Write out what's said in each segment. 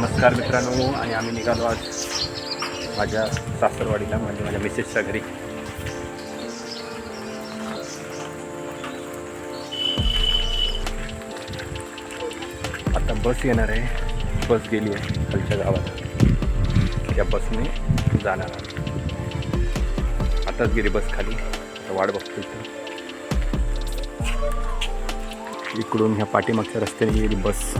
नमस्कार मित्रांनो आणि आम्ही निघालो आज माझ्या सासरवाडीला म्हणजे माझ्या मिसेसच्या घरी. आता बस येणार आहे. बस गेली आहे खालच्या गावात त्या बसने जाणार आहे. आताच गेली बस खाली. आता वाट बघतो इथं. इकडून ह्या पाठीमागच्या रस्त्याने गेली बस.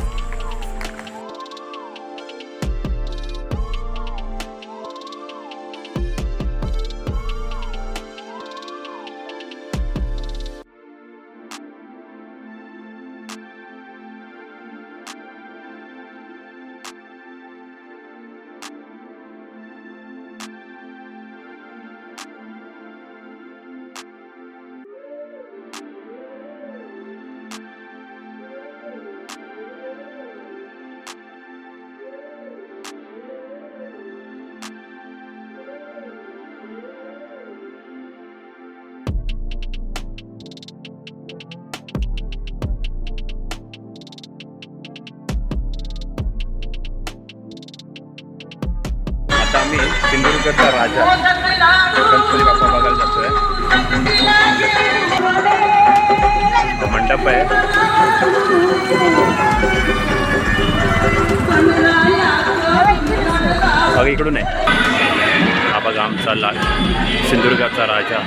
सिंधुदुर्गचा राजा. गणपती बाप्पा बघायला जातोय. मंडप आहे. बघा इकडून आहे हा बघा आमचा लाल सिंधुदुर्गाचा राजा.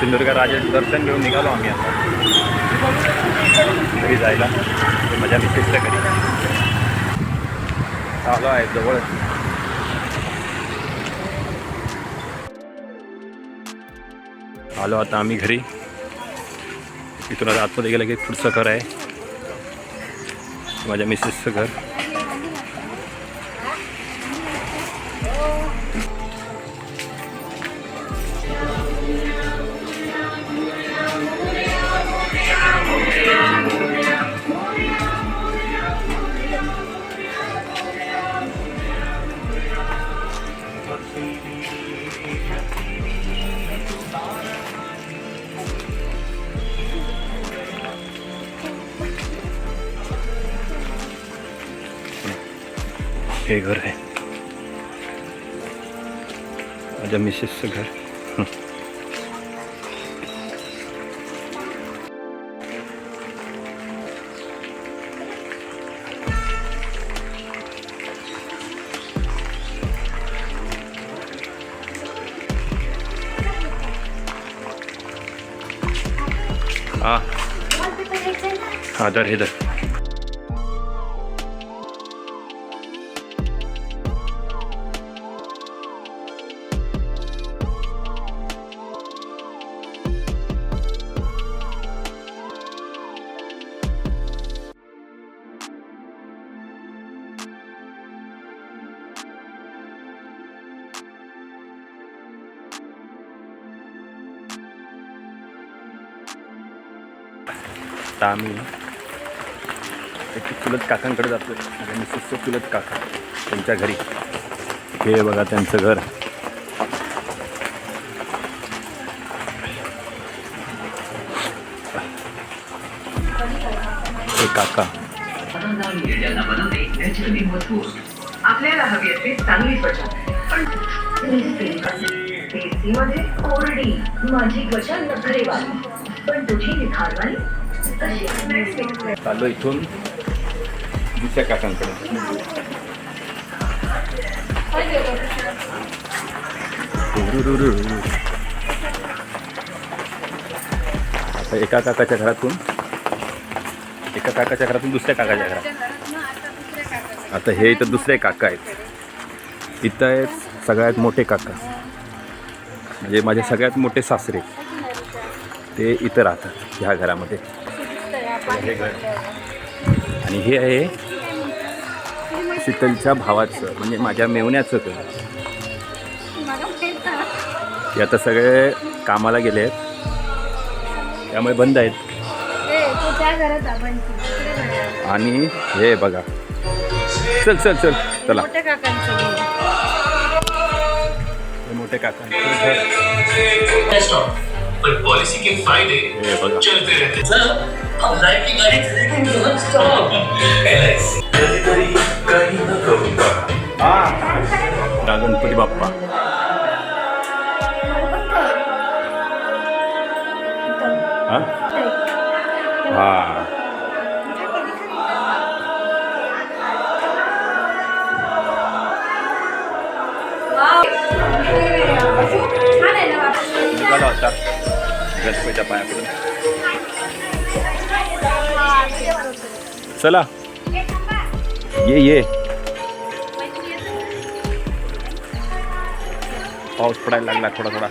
सिंधुदुर्ग राजाचं दर्शन घेऊन निघालो आम्ही आता. घरी जायला. ते माझ्या मिसेसच्या घरी. चालू आहे जवळ आलो आता आम्ही घरी. इथून आता आतमध्ये गेलं की पुढचं घर आहे. माझ्या मिसेसचं घर. हे घर आहे. माझ्या मिसेसचं घर. हं. हा हा दर हे दर आता आम्ही. एक चुलत काकांकडे जातो आणि मिसेसचं चुलत काका त्यांच्या घरी. हे बघा त्यांचं घर. हे काका. आपल्याला हवी असते चांगली त्वचा. पण माझी त्वचा नखरेवाली पण तुझी निखारवाली तशी चाललो इथून दुसऱ्या काकांकडे. आता एका काकाच्या घरातून एका काकाच्या घरातून दुसऱ्या काकाच्या घरात. आता हे इथं दुसरे काका आहेत. इथं आहेत सगळ्यात मोठे काका. म्हणजे माझे सगळ्यात मोठे सासरे. ते इथं राहतात ह्या घरामध्ये. हे घर. आणि हे आहे शीतलच्या भावाचं म्हणजे माझ्या मेवण्याचं घर. ते आता सगळे कामाला गेले आहेत. त्यामुळे बंद आहेत. आणि हे बघा. चल चल चल. चला. मोठे काकांचं घर. हे पर पॉलिसी के फायदे हे चलते रहते. हैं अब लाइफ की गाड़ी चलेगी नॉन स्टॉप कधीतरी काही न करू गणपती बाप्पा. हा. गणपतीच्या पायाकडून चला. ये ये. पाऊस पडायला लागला थोडा थोडा.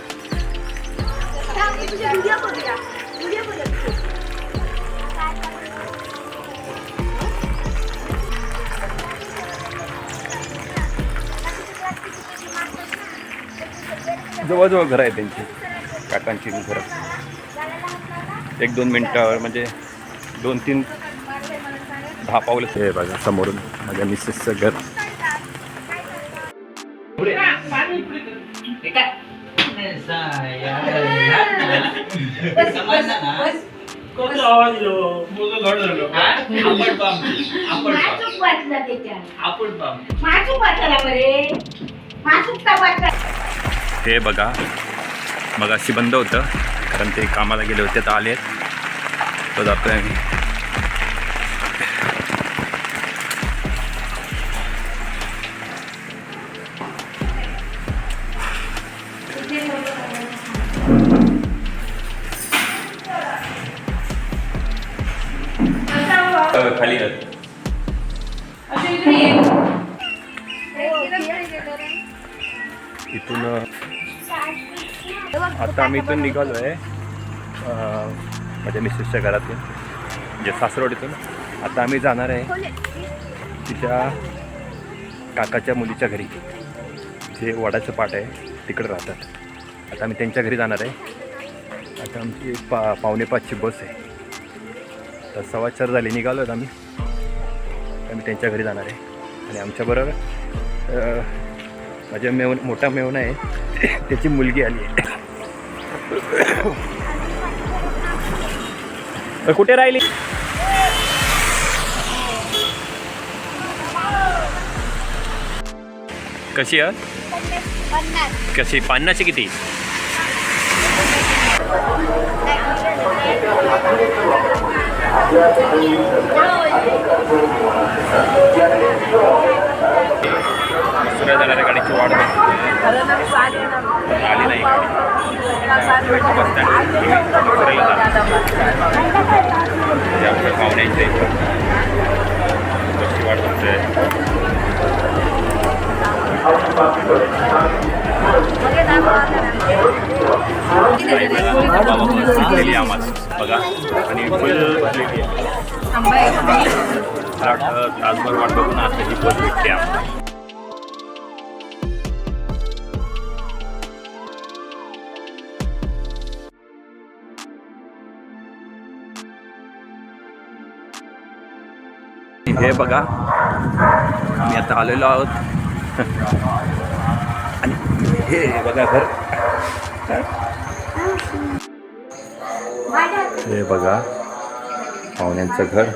जवळजवळ घरं आहे त्यांची. काकांची घरं. एक दोन मिनटं म्हणजे दोन तीन दहा पावलं हे बघा समोरून माझ्या मिसेसचं घर. हे बघा मग अशी बंद होतं. कारण ते कामाला गेले होते तर आले तो जातोय आम्ही खाली इथून आता आम्ही इथून निघालो आहे माझ्या मिसेसच्या घरातून म्हणजे सासरवाडीतून. आता आम्ही जाणार आहे तिच्या काकाच्या मुलीच्या घरी. जे वडाचं पाट आहे तिकडे राहतात. आता आम्ही त्यांच्या घरी जाणार आहे. आता आमची पा पावणे पाचची बस आहे. तर सव्वा चार झाली निघालो आहेत आम्ही. आम्ही त्यांच्या घरी जाणार आहे. आणि आमच्याबरोबर माझ्या मेवन मोठा मेवना आहे. त्याची मुलगी आली आहे. कुठे राहिली? कशी आहे? कशी? पन्नासची किती? गाडी बस स्टँड दुसऱ्याला वाट आम्हाला बघा आणि फुल भरलेली आहे तासभर वाट बघून आता ही बस भेटते आम्हाला. हे बघा. आम्ही आता आलेलो आहोत. आणि हे बघा घर. हे बघा. पाहुण्यांचं घर.